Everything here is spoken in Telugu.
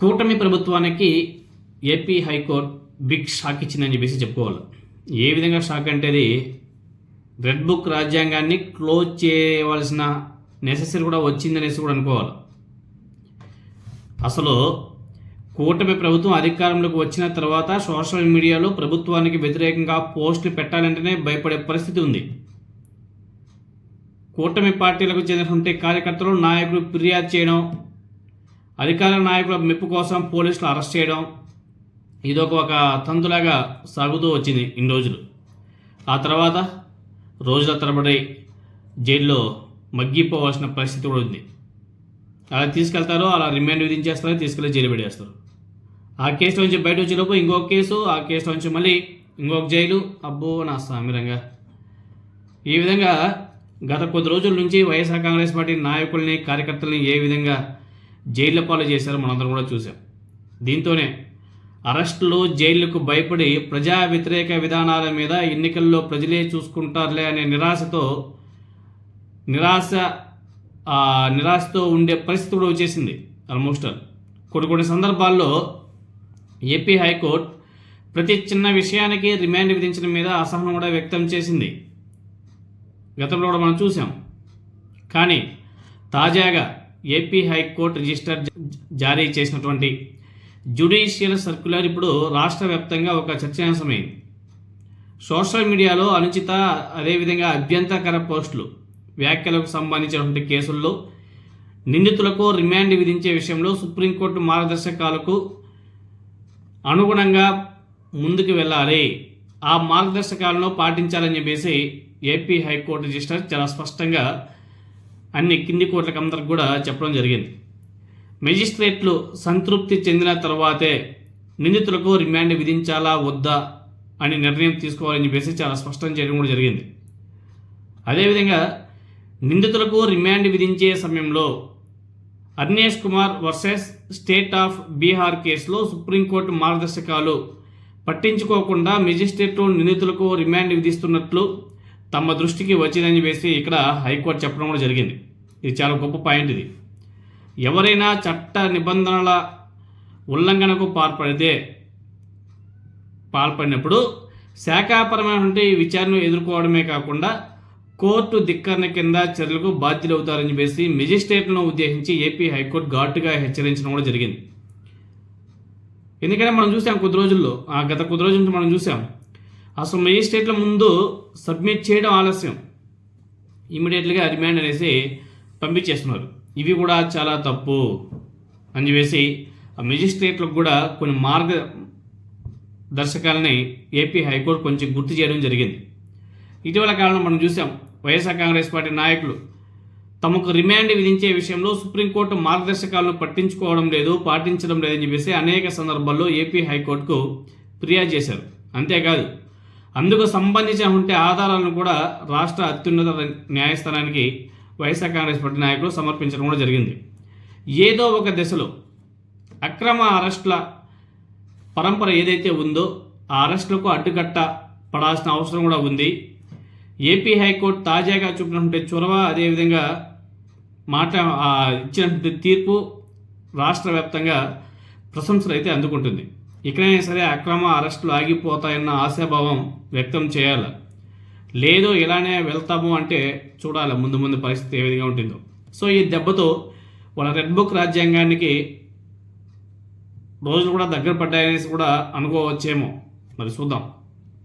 కూటమి ప్రభుత్వానికి ఏపీ హైకోర్టు బిగ్ షాక్ ఇచ్చిందని చెప్పేసి చెప్పుకోవాలి. ఏ విధంగా షాక్ అంటే అది రెడ్ బుక్ రాజ్యాంగాన్ని క్లోజ్ చేయవలసిన నెసెసరీ కూడా వచ్చిందనేసి కూడా అనుకోవాలి. అసలు కూటమి ప్రభుత్వం అధికారంలోకి వచ్చిన తర్వాత సోషల్ మీడియాలో ప్రభుత్వానికి వ్యతిరేకంగా పోస్టులు పెట్టాలంటేనే భయపడే పరిస్థితి ఉంది. కూటమి పార్టీలకు చెందినటువంటి కార్యకర్తలు నాయకులు ఫిర్యాదు చేయడం అధికార నాయకుల మెప్పు కోసం పోలీసులు అరెస్ట్ చేయడం ఇదొక ఒక తంతులాగా సాగుతూ వచ్చింది ఇన్ని రోజులు. ఆ తర్వాత రోజుల తరబడి జైల్లో మగ్గిపోవాల్సిన పరిస్థితి కూడా ఉంది. అలా తీసుకెళ్తారో అలా రిమాండ్ విధించేస్తారో తీసుకెళ్ళి జైలు పడేస్తారు ఆ కేసు నుంచి బయట వచ్చేలోపు ఇంకొక కేసు ఆ కేసు నుంచి మళ్ళీ ఇంకొక జైలు. అబ్బో నా సామిరంగా. ఈ విధంగా గత కొద్ది రోజుల నుంచి వైఎస్ఆర్ కాంగ్రెస్ పార్టీ నాయకుల్ని కార్యకర్తల్ని ఏ విధంగా జైళ్ళ పాలు చేశారు మనందరం కూడా చూసాం దీంతోనే అరెస్టులు జైళ్ళకు భయపడి ప్రజా వ్యతిరేక విధానాల మీద ఎన్నికల్లో ప్రజలే చూసుకుంటారులే అనే నిరాశతో నిరాశ నిరాశతో ఉండే పరిస్థితి కూడా వచ్చేసింది ఆల్మోస్ట్ ఆల్. కొన్ని కొన్ని సందర్భాల్లో ఏపీ హైకోర్టు ప్రతి చిన్న విషయానికి రిమాండ్ విధించడం మీద అసహనం కూడా వ్యక్తం చేసింది. గతంలో కూడా మనం చూసాం కానీ తాజాగా ఏపీ హైకోర్టు రిజిస్టర్ జారీ చేసినటువంటి జ్యుడిషియల్ సర్క్యులర్ ఇప్పుడు రాష్ట్ర వ్యాప్తంగా ఒక చర్చాంశమైంది సోషల్ మీడియాలో అనుచిత అదేవిధంగా అభ్యంతరకర పోస్టులు వ్యాఖ్యలకు సంబంధించినటువంటి కేసుల్లో నిందితులకు రిమాండ్ విధించే విషయంలో సుప్రీంకోర్టు మార్గదర్శకాలకు అనుగుణంగా ముందుకు వెళ్ళాలి. ఆ మార్గదర్శకాలను పాటించాలని చెప్పేసి ఏపీ హైకోర్టు రిజిస్టర్ చాలా స్పష్టంగా అన్ని కింది కోట్లకు అందరికి కూడా చెప్పడం జరిగింది. మెజిస్ట్రేట్లు సంతృప్తి చెందిన తర్వాతే నిందితులకు రిమాండ్ విధించాలా వద్దా అని నిర్ణయం తీసుకోవాలని చెప్పేసి చాలా స్పష్టం చేయడం కూడా జరిగింది. అదేవిధంగా నిందితులకు రిమాండ్ విధించే సమయంలో Arnesh Kumar versus state of Bihar కేసులో సుప్రీంకోర్టు మార్గదర్శకాలు పట్టించుకోకుండా మెజిస్ట్రేట్లు నిందితులకు రిమాండ్ విధిస్తున్నట్లు తమ దృష్టికి వచ్చిందని చెప్పేసి ఇక్కడ హైకోర్టు చెప్పడం కూడా జరిగింది. ఇది చాలా గొప్ప పాయింట్ ఇది. ఎవరైనా చట్ట నిబంధనల ఉల్లంఘనకు పాల్పడితే పాల్పడినప్పుడు శాఖాపరమైనటువంటి విచారణ ఎదుర్కోవడమే కాకుండా కోర్టు ధిక్కరణ కింద చర్యలకు బాధ్యులవుతారని చెప్పేసి మెజిస్ట్రేట్లను ఉద్దేశించి ఏపీ హైకోర్టు ఘాటుగా హెచ్చరించడం కూడా జరిగింది. ఎందుకంటే మనం చూసాం కొద్ది రోజుల్లో ఆ గత కొద్ది రోజుల నుంచి మనం చూసాం అసలు మెజిస్ట్రేట్ల ముందు సబ్మిట్ చేయడం ఆలస్యం. ఇమీడియట్గా రిమాండ్ అనేసి పంపించేస్తున్నారు. ఇవి కూడా చాలా తప్పు అని చెప్పేసి ఆ మెజిస్ట్రేట్లకు కూడా కొన్ని మార్గ దర్శకాలని ఏపీ హైకోర్టు కొంచెం గుర్తు చేయడం జరిగింది. ఇటీవల కాలంలో మనం చూసాం వైఎస్ఆర్ కాంగ్రెస్ పార్టీ నాయకులు తమకు రిమాండ్ విధించే విషయంలో సుప్రీంకోర్టు మార్గదర్శకాలను పట్టించుకోవడం లేదు పాటించడం లేదని చెప్పేసి అనేక సందర్భాల్లో ఏపీ హైకోర్టుకు ఫిర్యాదు చేశారు. అంతేకాదు అందుకు సంబంధించిన ఉంటే ఆధారాలను కూడా రాష్ట్ర అత్యున్నత న్యాయస్థానానికి వైఎస్ఆర్ కాంగ్రెస్ పార్టీ నాయకులు సమర్పించడం కూడా జరిగింది. ఏదో ఒక దశలో అక్రమ అరెస్టుల పరంపర ఏదైతే ఉందో ఆ అరెస్టులకు అడ్డుకట్ట పడాల్సిన అవసరం కూడా ఉంది. ఏపీ హైకోర్టు తాజాగా చూపినటువంటి చొరవ అదేవిధంగా మాట ఇచ్చినటువంటి తీర్పు రాష్ట్ర వ్యాప్తంగా ప్రశంసలు అయితే అందుకుంటుంది. ఇకనైనా సరే అక్రమ అరెస్టులు ఆగిపోతాయన్న ఆశాభావం వ్యక్తం చేయాలి. లేదు ఇలానే వెళ్తాము అంటే చూడాలి ముందు ముందు పరిస్థితి ఏ విధంగా ఉంటుందో. సో ఈ దెబ్బతో వాళ్ళ రెడ్ బుక్ రాజ్యాంగానికి రోజులు కూడా దగ్గర పడ్డాయనేసి కూడా అనుకోవచ్చేమో. మరి చూద్దాం.